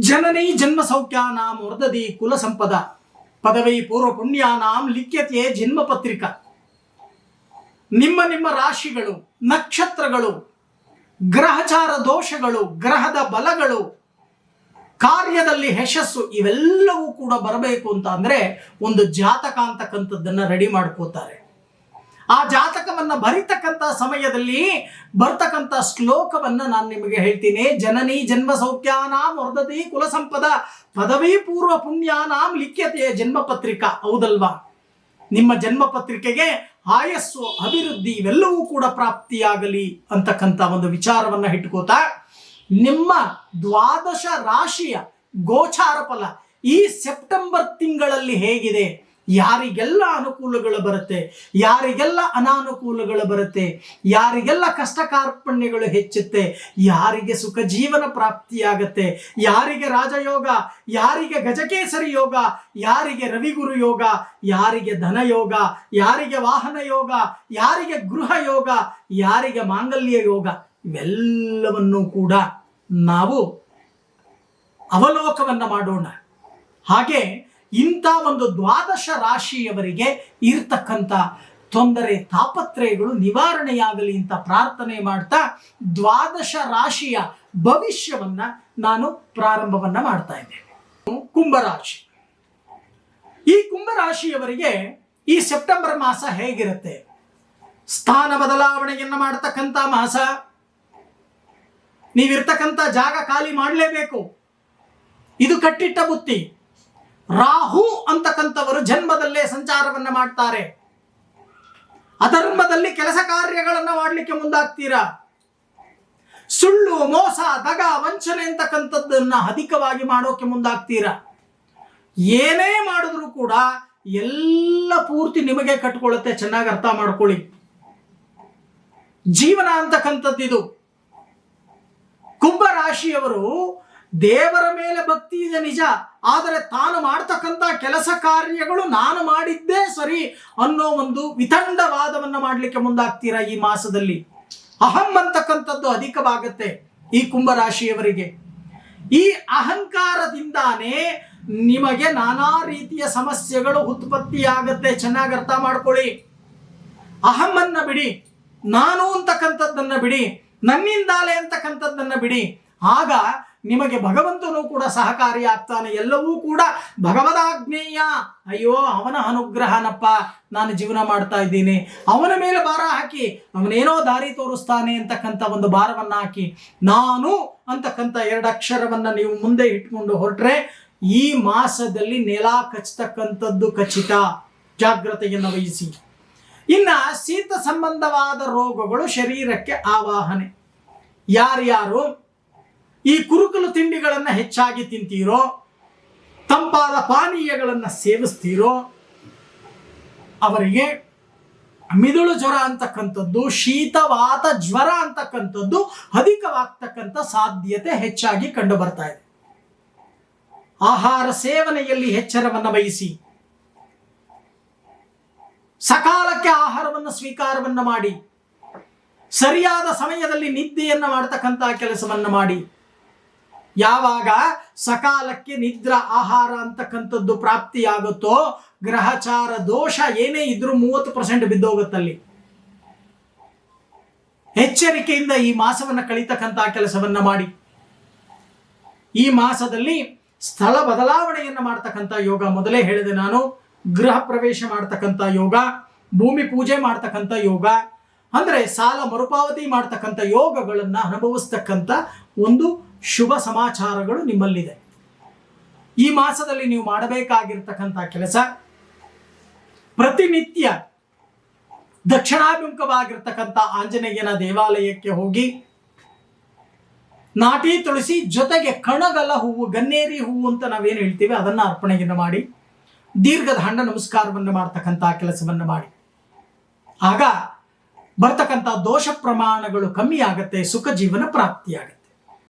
ಜನನಿ ಜನ್ಮ ಸೌಖ್ಯಾನಾಂ ವರ್ಧದಿ ಕುಲ ಸಂಪದ. ಪದವಿ ಪೂರ್ವ ಪುಣ್ಯಾನಾಂ ಲಿಖ್ಯತೆ ಜನ್ಮ ಪತ್ರಿಕಾ. ನಿಮ್ಮ ನಿಮ್ಮ ರಾಶಿಗಳು, ನಕ್ಷತ್ರಗಳು, ಗ್ರಹಚಾರ ದೋಷಗಳು, ಗ್ರಹದ ಬಲಗಳು, ಕಾರ್ಯದಲ್ಲಿ ಯಶಸ್ಸು ಇವೆಲ್ಲವೂ ಕೂಡ ಬರಬೇಕು ಅಂತ ಅಂದರೆ ಒಂದು ಜಾತಕ ಅಂತಕ್ಕಂಥದ್ದನ್ನು ರೆಡಿ ಮಾಡ್ಕೋತಾರೆ. ಆ ಜಾತಕವನ್ನ ಬರಿತಕ್ಕಂಥ ಸಮಯದಲ್ಲಿ ಬರ್ತಕ್ಕಂಥ ಶ್ಲೋಕವನ್ನ ನಾನು ನಿಮಗೆ ಹೇಳ್ತೀನಿ. ಜನನಿ ಜನ್ಮ ಸೌಖ್ಯಾನಾಂ ವರ್ಧತಿ ಕುಲ ಸಂಪದ ಪದವಿ ಪೂರ್ವ ಪುಣ್ಯಾನಾಂ ಲಿಖ್ಯತೆಯ ಜನ್ಮ ಪತ್ರಿಕಾ. ಹೌದಲ್ವಾ? ನಿಮ್ಮ ಜನ್ಮ ಪತ್ರಿಕೆಗೆ ಆಯಸ್ಸು, ಅಭಿವೃದ್ಧಿ ಇವೆಲ್ಲವೂ ಕೂಡ ಪ್ರಾಪ್ತಿಯಾಗಲಿ ಅಂತಕ್ಕಂಥ ಒಂದು ವಿಚಾರವನ್ನ ಇಟ್ಕೋತಾ ನಿಮ್ಮ ದ್ವಾದಶ ರಾಶಿಯ ಗೋಚಾರ ಫಲ ಈ ಸೆಪ್ಟೆಂಬರ್ ತಿಂಗಳಲ್ಲಿ ಹೇಗಿದೆ? ಯಾರಿಗೆಲ್ಲ ಅನುಕೂಲಗಳು ಬರುತ್ತೆ, ಯಾರಿಗೆಲ್ಲ ಅನಾನುಕೂಲಗಳು ಬರುತ್ತೆ, ಯಾರಿಗೆಲ್ಲ ಕಷ್ಟ ಕಾರ್ಪಣ್ಯಗಳು ಹೆಚ್ಚುತ್ತೆ, ಯಾರಿಗೆ ಸುಖ ಜೀವನ ಪ್ರಾಪ್ತಿಯಾಗತ್ತೆ, ಯಾರಿಗೆ ರಾಜಯೋಗ, ಯಾರಿಗೆ ಗಜಕೇಸರಿ ಯೋಗ, ಯಾರಿಗೆ ರವಿಗುರು ಯೋಗ, ಯಾರಿಗೆ ಧನ ಯೋಗ, ಯಾರಿಗೆ ವಾಹನ ಯೋಗ, ಯಾರಿಗೆ ಗೃಹ ಯೋಗ, ಯಾರಿಗೆ ಮಾಂಗಲ್ಯ ಯೋಗ, ಇವೆಲ್ಲವನ್ನೂ ಕೂಡ ನಾವು ಅವಲೋಕವನ್ನು ಮಾಡೋಣ. ಹಾಗೆ ಇಂಥ ಒಂದು ದ್ವಾದಶ ರಾಶಿಯವರಿಗೆ ಇರ್ತಕ್ಕಂಥ ತೊಂದರೆ, ತಾಪತ್ರಯಗಳು ನಿವಾರಣೆಯಾಗಲಿ ಅಂತ ಪ್ರಾರ್ಥನೆ ಮಾಡ್ತಾ ದ್ವಾದಶ ರಾಶಿಯ ಭವಿಷ್ಯವನ್ನ ನಾನು ಪ್ರಾರಂಭವನ್ನ ಮಾಡ್ತಾ ಇದ್ದೇನೆ. ಕುಂಭರಾಶಿ ಈ ಕುಂಭರಾಶಿಯವರಿಗೆ ಈ ಸೆಪ್ಟೆಂಬರ್ ಮಾಸ ಹೇಗಿರುತ್ತೆ? ಸ್ಥಾನ ಬದಲಾವಣೆಯನ್ನ ಮಾಡ್ತಕ್ಕಂಥ ಮಾಸ. ನೀವಿರ್ತಕ್ಕಂಥ ಜಾಗ ಖಾಲಿ ಮಾಡಲೇಬೇಕು. ಇದು ಕಟ್ಟಿಟ್ಟ ಬುತ್ತಿ. ರಾಹು ಅಂತಕ್ಕಂಥವರು ಜನ್ಮದಲ್ಲೇ ಸಂಚಾರವನ್ನ ಮಾಡ್ತಾರೆ. ಅಧರ್ಮದಲ್ಲಿ ಕೆಲಸ ಕಾರ್ಯಗಳನ್ನ ಮಾಡಲಿಕ್ಕೆ ಮುಂದಾಗ್ತೀರಾ? ಸುಳ್ಳು, ಮೋಸ, ದಗ, ವಂಚನೆ ಅಂತಕ್ಕಂಥದ್ದನ್ನ ಅಧಿಕವಾಗಿ ಮಾಡೋಕೆ ಮುಂದಾಗ್ತೀರಾ? ಏನೇ ಮಾಡಿದ್ರು ಕೂಡ ಎಲ್ಲ ಪೂರ್ತಿ ನಿಮಗೆ ಕಟ್ಕೊಳ್ಳುತ್ತೆ, ಚೆನ್ನಾಗಿ ಅರ್ಥ ಮಾಡ್ಕೊಳ್ಳಿ. ಜೀವನ ಅಂತಕ್ಕಂಥದ್ದು ಇದು ಕುಂಭರಾಶಿಯವರು ದೇವರ ಮೇಲೆ ಭಕ್ತಿ ಇದೆ ನಿಜ, ಆದರೆ ತಾನು ಮಾಡ್ತಕ್ಕಂಥ ಕೆಲಸ ಕಾರ್ಯಗಳು ನಾನು ಮಾಡಿದ್ದೇ ಸರಿ ಅನ್ನೋ ಒಂದು ವಿತಂಡವಾದವನ್ನ ಮಾಡಲಿಕ್ಕೆ ಮುಂದಾಗ್ತೀರಾ ಈ ಮಾಸದಲ್ಲಿ? ಅಹಂ ಅಂತಕ್ಕಂಥದ್ದು ಅಧಿಕವಾಗುತ್ತೆ ಈ ಕುಂಭರಾಶಿಯವರಿಗೆ. ಈ ಅಹಂಕಾರದಿಂದಾನೇ ನಿಮಗೆ ನಾನಾ ರೀತಿಯ ಸಮಸ್ಯೆಗಳು ಉತ್ಪತ್ತಿಯಾಗತ್ತೆ. ಚೆನ್ನಾಗಿ ಅರ್ಥ ಮಾಡ್ಕೊಳ್ಳಿ. ಅಹಮ್ಮನ್ನ ಬಿಡಿ, ನಾನು ಅಂತಕ್ಕಂಥದ್ದನ್ನ ಬಿಡಿ, ನನ್ನಿಂದಾಲೆ ಅಂತಕ್ಕಂಥದ್ದನ್ನ ಬಿಡಿ. ಆಗ ನಿಮಗೆ ಭಗವಂತನು ಕೂಡ ಸಹಕಾರಿಯಾಗ್ತಾನೆ. ಎಲ್ಲವೂ ಕೂಡ ಭಗವದಾಜ್ಞೇಯ. ಅಯ್ಯೋ, ಅವನ ಅನುಗ್ರಹನಪ್ಪ ನಾನು ಜೀವನ ಮಾಡ್ತಾ ಇದ್ದೀನಿ. ಅವನ ಮೇಲೆ ಭಾರ ಹಾಕಿ, ಅವನೇನೋ ದಾರಿ ತೋರಿಸ್ತಾನೆ ಅಂತಕ್ಕಂಥ ಒಂದು ಭಾರವನ್ನು ಹಾಕಿ, ನಾನು ಅಂತಕ್ಕಂಥ ಎರಡು ಅಕ್ಷರವನ್ನು ನೀವು ಮುಂದೆ ಇಟ್ಕೊಂಡು ಹೊರಟ್ರೆ ಈ ಮಾಸದಲ್ಲಿ ನೆಲ ಕಚ್ಚತಕ್ಕಂಥದ್ದು ಖಚಿತ. ಜಾಗ್ರತೆಯನ್ನು ವಹಿಸಿ. ಇನ್ನ ಶೀತ ಸಂಬಂಧವಾದ ರೋಗಗಳು ಶರೀರಕ್ಕೆ ಆವಾಹನೆ. ಯಾರ್ಯಾರು ಈ ಕುರುಕಲು ತಿಂಡಿಗಳನ್ನು ಹೆಚ್ಚಾಗಿ ತಿಂತೀರೋ, ತಂಪಾದ ಪಾನೀಯಗಳನ್ನು ಸೇವಿಸ್ತೀರೋ, ಅವರಿಗೆ ಮಿದುಳು ಜ್ವರ ಅಂತಕ್ಕಂಥದ್ದು, ಶೀತವಾತ ಜ್ವರ ಅಂತಕ್ಕಂಥದ್ದು ಅಧಿಕವಾಗ್ತಕ್ಕಂಥ ಸಾಧ್ಯತೆ ಹೆಚ್ಚಾಗಿ ಕಂಡು ಬರ್ತಾ ಇದೆ. ಆಹಾರ ಸೇವನೆಯಲ್ಲಿ ಎಚ್ಚರವನ್ನು ವಹಿಸಿ. ಸಕಾಲಕ್ಕೆ ಆಹಾರವನ್ನು ಸ್ವೀಕಾರವನ್ನು ಮಾಡಿ. ಸರಿಯಾದ ಸಮಯದಲ್ಲಿ ನಿದ್ದೆಯನ್ನು ಮಾಡತಕ್ಕಂತಹ ಕೆಲಸವನ್ನು ಮಾಡಿ. ಯಾವಾಗ ಸಕಾಲಕ್ಕೆ ನಿದ್ರಾ ಆಹಾರ ಅಂತಕ್ಕಂಥದ್ದು ಪ್ರಾಪ್ತಿಯಾಗುತ್ತೋ, ಗ್ರಹಚಾರ ದೋಷ ಏನೇ ಇದ್ರೂ ಮೂವತ್ತು ಪರ್ಸೆಂಟ್ ಬಿದ್ದೋಗುತ್ತಲ್ಲಿ. ಎಚ್ಚರಿಕೆಯಿಂದ ಈ ಮಾಸವನ್ನು ಕಳೀತಕ್ಕಂಥ ಕೆಲಸವನ್ನ ಮಾಡಿ. ಈ ಮಾಸದಲ್ಲಿ ಸ್ಥಳ ಬದಲಾವಣೆಯನ್ನು ಮಾಡ್ತಕ್ಕಂಥ ಯೋಗ ಮೊದಲೇ ಹೇಳಿದೆ ನಾನು. ಗೃಹ ಪ್ರವೇಶ ಮಾಡ್ತಕ್ಕಂಥ ಯೋಗ, ಭೂಮಿ ಪೂಜೆ ಮಾಡ್ತಕ್ಕಂಥ ಯೋಗ, ಅಂದ್ರೆ ಸಾಲ ಮರುಪಾವತಿ ಮಾಡ್ತಕ್ಕಂಥ ಯೋಗಗಳನ್ನು ಅನುಭವಿಸ್ತಕ್ಕಂಥ ಒಂದು ಶುಭ ಸಮಾಚಾರಗಳು ನಿಮ್ಮಲ್ಲಿದೆ. ಈ ಮಾಸದಲ್ಲಿ ನೀವು ಮಾಡಬೇಕಾಗಿರ್ತಕ್ಕಂಥ ಕೆಲಸ ಪ್ರತಿನಿತ್ಯ ದಕ್ಷಿಣಾಭಿಮುಖವಾಗಿರ್ತಕ್ಕಂಥ ಆಂಜನೇಯನ ದೇವಾಲಯಕ್ಕೆ ಹೋಗಿ ನಾಟಿ ತುಳಸಿ ಜೊತೆಗೆ ಕಣಗಲ ಹೂವು, ಗನ್ನೇರಿ ಹೂವು ಅಂತ ನಾವೇನು ಹೇಳ್ತೀವಿ, ಅದನ್ನು ಅರ್ಪಣೆಯನ್ನು ಮಾಡಿ, ದೀರ್ಘದ ಹಣ್ಣ ನಮಸ್ಕಾರವನ್ನು ಮಾಡ್ತಕ್ಕಂಥ ಕೆಲಸವನ್ನು ಮಾಡಿ. ಆಗ ಬರ್ತಕ್ಕಂಥ ದೋಷ ಪ್ರಮಾಣಗಳು ಕಮ್ಮಿ ಆಗತ್ತೆ ಸುಖ ಜೀವನ ಪ್ರಾಪ್ತಿಯಾಗುತ್ತೆ.